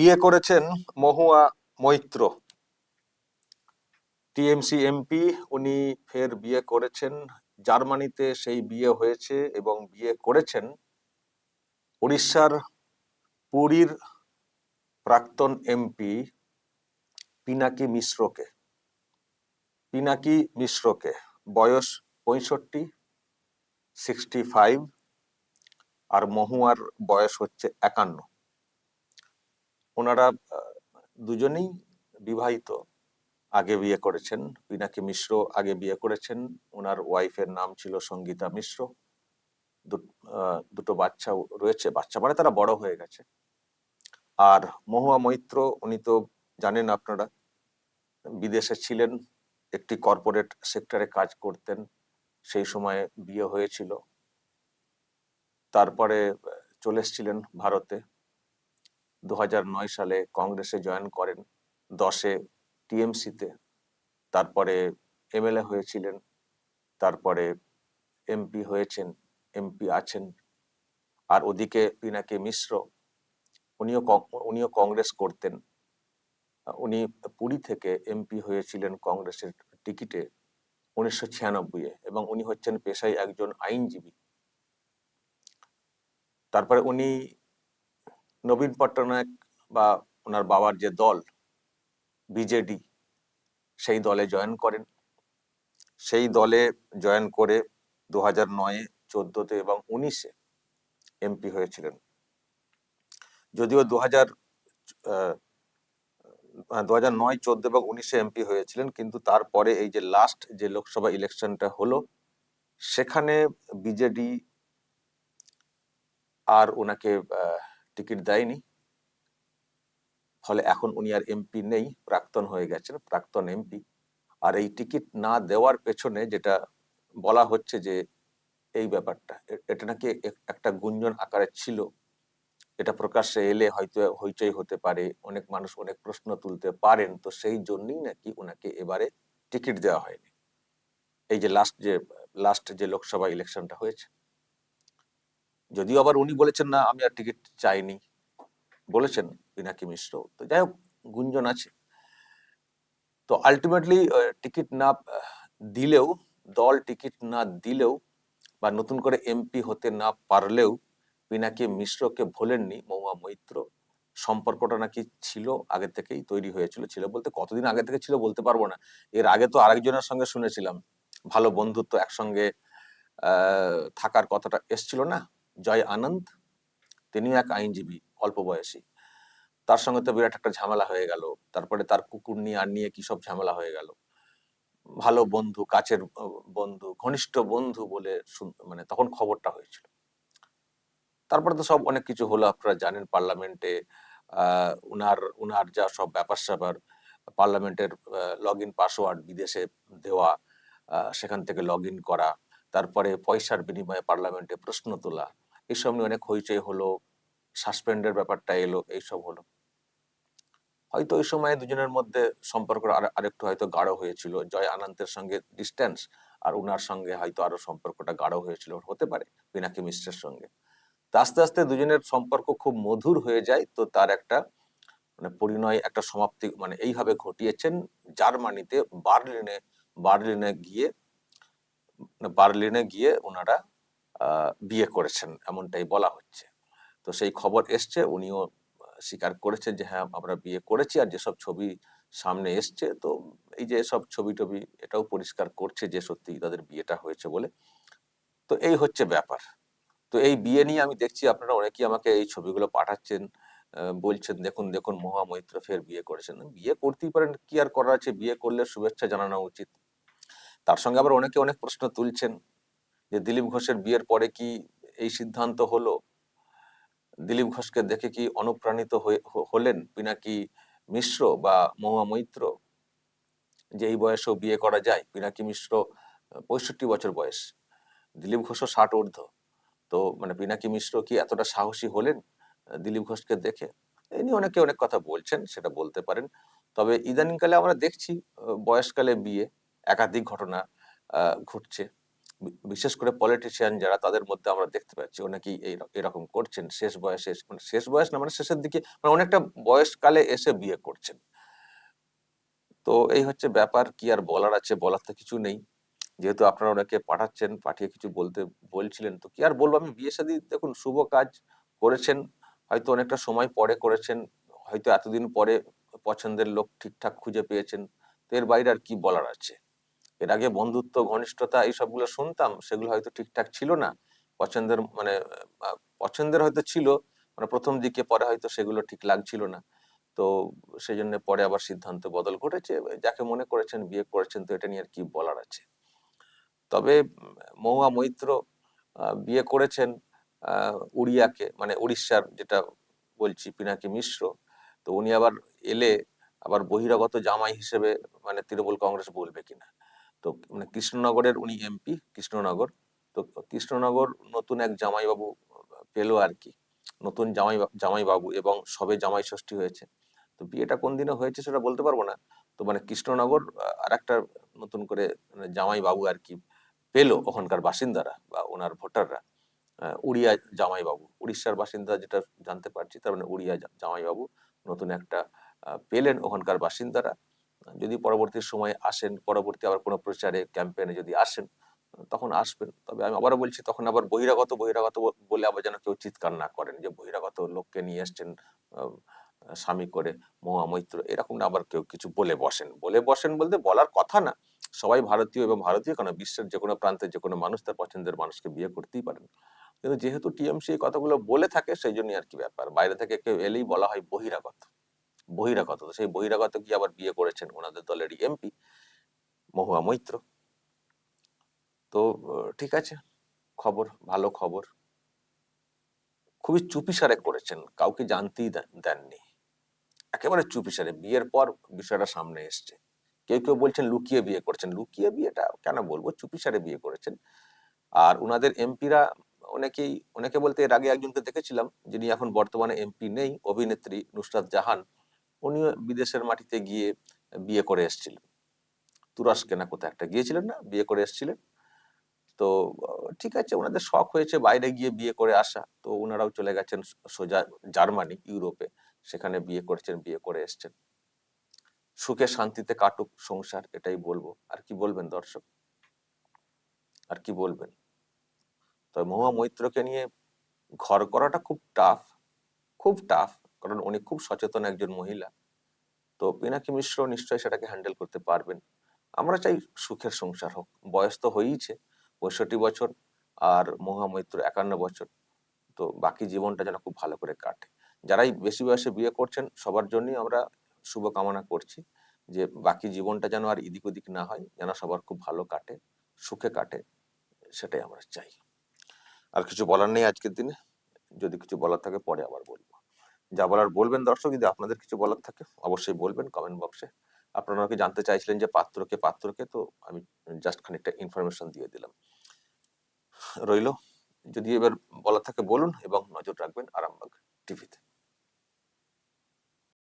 বিয়ে করেছেন Mahua Moitra. TMC MP, উনি ফের বিয়ে করেছেন। জার্মানিতে সেই বিয়ে হয়েছে এবং বিয়ে করেছেন। উড়িষ্যার পুরীর প্রাক্তন এমপি পিনাকি মিশ্রকে। পিনাকি মিশ্রকে বয়স পঁয়ষট্টি সিক্সটি ফাইভ আর মহুয়ার বয়স হচ্ছে একান্ন। ওনারা দুজনেই বিবাহিত। আগে বিয়ে করেছেন পিনাকি মিশ্র, আগে বিয়ে করেছেন ওনার ওয়াইফের নাম ছিল সঙ্গীতা মিশ্র। দুটো বাচ্চা রয়েছে, বাচ্চা মানে তারা বড় হয়ে গেছে। আর মহুয়া মৈত্র, উনি তো জানেন আপনারা, বিদেশে ছিলেন, একটি কর্পোরেট সেক্টরে কাজ করতেন, সেই সময়ে বিয়ে হয়েছিল। তারপরে চলে এসেছিলেন ভারতে। দু সালে কংগ্রেসে জয়েন করেন দশে টিএমসিতে। তারপরে এমএলএ হয়েছিলেন, তারপরে এমপি হয়েছেন, এমপি আছেন। আর ওদিকে পিনাকি মিশ্র, উনিও উনিও কংগ্রেস করতেন। উনি পুরী থেকে এমপি হয়েছিলেন কংগ্রেসের টিকিটে উনিশশো ছিয়ানব্বই এবং উনি হচ্ছেন পেশায় একজন আইনজীবী। তারপরে উনি নবীন পট্টনায়ক বা ওনার বাবার যে দল, বিজেডি, সেই দলে জয়েন করেন। সেই দলে জয়েন করে দু হাজার নয়ে, চোদ্দতে এবং উনিশে এমপি হয়েছিলেন। যদিও দু হাজার দু হাজার নয়, চোদ্দ এবং উনিশে এমপি হয়েছিলেন, কিন্তু তারপরে এই যে লাস্ট যে লোকসভা ইলেকশনটা হলো, সেখানে বিজেডি আর ওনাকে টিকিট দেয়নি। ফলে এখন উনি আর এমপি নেই, প্রাক্তন হয়ে গেছেন, প্রাক্তন এমপি। আর এই টিকিট না দেওয়ার পেছনে যেটা বলা হচ্ছে যে এই ব্যাপারটা এটা নাকি একটা গুঞ্জন আকারে ছিল। এটা প্রকাশ্যে এলে হয়তো হইচই হতে পারে, অনেক মানুষ অনেক প্রশ্ন তুলতে পারেন, তো সেই জন্যই নাকি ওনাকে এবারে টিকিট দেওয়া হয়নি। এই যে লাস্ট যে লাস্ট যে লোকসভা ইলেকশনটা হয়েছে যদিও আবার উনি বলেছেন না, আমি আর টিকিট চাইনি। বলেছেন পিনাকি মিশ্র। তো যাই হোক, গুঞ্জন আছে। তো আলটিমেটলি টিকিট না দিলেও, দল টিকিট না দিলেও বা নতুন করে এমপি হতে না পারলেও পিনাকি মিশ্রকে ভোলেননি মৌমা মৈত্র। সম্পর্কটা নাকি ছিল, আগে থেকেই তৈরি হয়েছিল। ছিল বলতে কতদিন আগে থেকে ছিল বলতে পারব না। এর আগে তো আরেকজনের সঙ্গে শুনেছিলাম। ভালো বন্ধুত্ব একসঙ্গে থাকার কথাটা এসছিল না? জয় আনন্দ। তিনিও এক আইনজীবী, অল্প বয়সী। তার সঙ্গে তো বিরাট একটা ঝামেলা হয়ে গেল। তারপরে তার কুকুর নিয়ে আর নিয়ে কি সব ঝামেলা হয়ে গেল? ভালো বন্ধু, কাছের বন্ধু, ঘনিষ্ঠ বন্ধু বলে মানে তখন খবরটা হয়েছিল। তারপরে তো সব অনেক কিছু হলো, আপনারা জানেন পার্লামেন্টে উনার উনার যা সব ব্যাপার স্যাপার, পার্লামেন্টের লগ ইন পাসওয়ার্ড বিদেশে দেওয়া সেখান থেকে লগ ইন করা, তারপরে পয়সার বিনিময়ে পার্লামেন্টে প্রশ্ন তোলা এইসব নিয়ে অনেক হইচই হলো সাসপেন্ডের ব্যাপারটা এলো, এইসব হলো। হয়তো ওই সময় দুজনের মধ্যে সম্পর্ক আর- আরেকটু হয়তো গাঢ় হয়েছিল। জয় আনন্দের সঙ্গে ডিস্টেন্স আর উনার সঙ্গে হয়তো আরও সম্পর্কটা গাঢ় হয়েছিল হতে পারে, পিনাকি মিশ্রের সঙ্গে। তো আস্তে আস্তে দুজনের সম্পর্ক খুব মধুর হয়ে যায়, তো তার একটা মানে পরিণয়, একটা সমাপ্তি মানে এইভাবে ঘটিয়েছেন জার্মানিতে বার্লিনে বার্লিনে গিয়ে বার্লিনে গিয়ে ওনারা বিয়ে করেছেন এমনটাই বলা হচ্ছে। তো সেই খবর এসছে, উনিও স্বীকার করেছেন যে হ্যাঁ আমরা বিয়ে করেছি আর যেসব ছবি সামনে এসছে, তো এই যে সব ছবি টবি এটাও পরিষ্কার করছে যে সত্যি তাদের বিয়েটা হয়েছে বলে। তো এই হচ্ছে ব্যাপার। তো এই বিয়ে নিয়ে আমি দেখছি আপনারা অনেকেই আমাকে এই ছবিগুলো পাঠাচ্ছেন বলছেন, দেখুন দেখুন মহা মৈত্র ফের বিয়ে করেছেন। বিয়ে করতেই পারেন, কি আর করার আছে? বিয়ে করলে শুভেচ্ছা জানানো উচিত। তার সঙ্গে আবার অনেকে অনেক প্রশ্ন তুলছেন যে দিলীপ ঘোষের বিয়ের পরে কি এই সিদ্ধান্ত হলো? দিলীপ ঘোষকে দেখে কি অনুপ্রাণিত হলেন পিনাকি মিশ্র বা মহুয়া মৈত্র? যে এই বয়সেও বিয়ে করা যায়, পিনাকি মিশ্র পঁয়ষট্টি বছর বয়স। দিলীপ ঘোষও ষাট ঊর্ধ্ব। তো মানে পিনাকি মিশ্র কি এতটা সাহসী হলেন দিলীপ ঘোষকে দেখে? এই নিয়ে অনেকে অনেক কথা বলছেন, সেটা বলতে পারেন। তবে ইদানিংকালে আমরা দেখছি বয়সকালে বিয়ে, একাধিক ঘটনা ঘটছে। বিশেষ করে পলিটিশিয়ান যারা তাদের মধ্যে আমরা দেখতে পাচ্ছি, অনেকেই এরকম করছেন, শেষ বয়সে মানে শেষ বয়স না মানে শেষের দিকে মানে অনেকটা বয়সকালে এসে বিয়ে করছেন। তো এই হচ্ছে ব্যাপার, কি আর বলার আছে, বলার তো কিছু নেই। যেহেতু আপনারা ওনাকে পাঠাচ্ছেন, পাঠিয়ে কিছু বলতে, বলছিলেন, তো কি আর বলব? আমি বিয়ে শাদী দেখুন, শুভ কাজ করেছেন, হয়তো অনেকটা সময় পরে করেছেন, হয়তো এতদিন পরে পছন্দের লোক ঠিকঠাক খুঁজে পেয়েছেন, তো এর বাইরে আর কি বলার আছে? এর আগে বন্ধুত্ব, ঘনিষ্ঠতা এই সবগুলো শুনতাম, সেগুলো হয়তো ঠিকঠাক ছিল না। পছন্দের মানে পছন্দের হয়তো ছিল মানে প্রথম দিকে, পরে হয়তো সেগুলো ঠিক লাগছিল না। তো সেই জন্য পরে আবার সিদ্ধান্ত বদল ঘটেছে, যাকে মনে করেছেন, বিয়ে করেছেন, তো এটা নিয়ে আর কি বলার আছে। তবে মহুয়া মৈত্র বিয়ে করেছেন উড়িয়াকে মানে উড়িষ্যার যেটা বলছি, পিনাকি মিশ্র। তো উনি আবার এলে আবার বহিরাগত জামাই হিসেবে মানে তৃণমূল কংগ্রেস বলবে কিনা। তো মানে কৃষ্ণনগরের উনি এমপি কৃষ্ণনগর। তো কৃষ্ণনগর নতুন এক জামাইবাবু পেল আর কি। নতুন জামাই, জামাইবাবু এবং সবে জামাই ষষ্ঠী হয়েছে। তো বিয়েটা কোন দিনে হয়েছে সেটা বলতে পারব না। তো মানে কৃষ্ণনগর আর একটা নতুন করে মানে জামাইবাবু আর কি পেল ওখানকার বাসিন্দারা বা ওনার ভোটাররা। উড়িয়া জামাইবাবু, উড়িষ্যার বাসিন্দা যেটা জানতে পারছি, তার মানে উড়িয়া জামাইবাবু নতুন একটা পেলেন ওখানকার বাসিন্দারা। যদি পরবর্তী সময় আসেন, পরবর্তী আবার কোনো প্রচারে ক্যাম্পেইনে যদি আসেন, তখন আসবেন। তবে আমি আবারও বলছি, তখন আবার বহিরাগত বহিরাগত বলে আবার যেন কেউ চিৎকার না করেন যে বহিরাগত লোককে নিয়ে এসছেন স্বামী করে, মহা মৈত্র, এরকম না আবার কেউ কিছু বলে বসেন। বলে বসেন বলতে বলার কথা না। সবাই ভারতীয় এবং ভারতীয় কেন? বিশ্বের যে কোনো প্রান্তে যে কোনো মানুষ তার পছন্দের মানুষকে বিয়ে করতেই পারেন। কিন্তু যেহেতু টিএমসি এই কথাগুলো বলে থাকে, সেই জন্যই আর কি ব্যাপার। বাইরে থেকে কেউ এলেই বলা হয় বহিরাগত। বহিরাগত। সেই বহিরাগত কি আবার বিয়ে করেছেন ওনাদের দলেরই এমপি, মহুয়া মৈত্র। তো ঠিক আছে, খবর, ভালো খবর। খুবই চুপিসারে করেছেন, কাউকে জানতেই দেননি। একেবারে চুপিসারে। বিয়ের পর বিষয়টা সামনে এসছে। কেউ কেউ বলছেন, লুকিয়ে বিয়ে করছেন। লুকিয়ে বিয়েটা কেন বলব? চুপিসারে বিয়ে করেছেন। আর উনাদের এমপিরা অনেকেই, অনেকে বলতে এর আগে একজনকে দেখেছিলাম, যিনি এখন বর্তমানে এমপি নেই, অভিনেত্রী নুসরাত জাহান। উনিও বিদেশের মাটিতে গিয়ে বিয়ে করে এসেছিলেন তুরস্কে না কোথায় একটা গিয়েছিলেন না, বিয়ে করে এসেছিলেন। তো, ঠিক আছে, ওনাদের শখ হয়েছে বাইরে গিয়ে বিয়ে করে আসা। তো ওনারাও চলে গেছেন সোজা জার্মানি, ইউরোপে। সেখানে বিয়ে করেছেন, বিয়ে করে এসছেন। সুখে শান্তিতে কাটুক সংসার, এটাই বলব। আর কি বলবেন দর্শক? আর কি বলবেন? তবে মহুয়া মৈত্রকে নিয়ে ঘর করাটা খুব টাফ খুব টাফ কারণ উনি খুব সচেতন একজন মহিলা। তো পিনাকি মিশ্র নিশ্চয়ই সেটাকে হ্যান্ডেল করতে পারবেন। আমরা চাই সুখের সংসার হোক। বয়স তো হয়েইছে, পঁয়ষট্টি বছর আর মহামৈত্র একান্ন বছর। তো বাকি জীবনটা যেন খুব ভালো করে কাটে। যারাই বেশি বয়সে বিয়ে করছেন, সবার জন্যই আমরা শুভ কামনা করছি যে বাকি জীবনটা যেন আর ইদিক ওদিক না হয়, যেন সবার খুব ভালো কাটে, সুখে কাটে, সেটাই আমরা চাই। আর কিছু বলার নেই আজকের দিনে? যদি কিছু বলার থাকে পরে আবার বলব। যা বলার বলবেন দর্শক, যদি আপনাদের কিছু বলার থাকে অবশ্যই বলবেন কমেন্ট বক্সে আপনারা কি জানতে চাইছিলেন যে পাত্রকে পাত্রকে? তো আমি জাস্ট খানিকটা ইনফরমেশন দিয়ে দিলাম। রইল, যদি এবার বলার থাকে বলুন এবং নজর রাখবেন আরামবাগ টিভিতে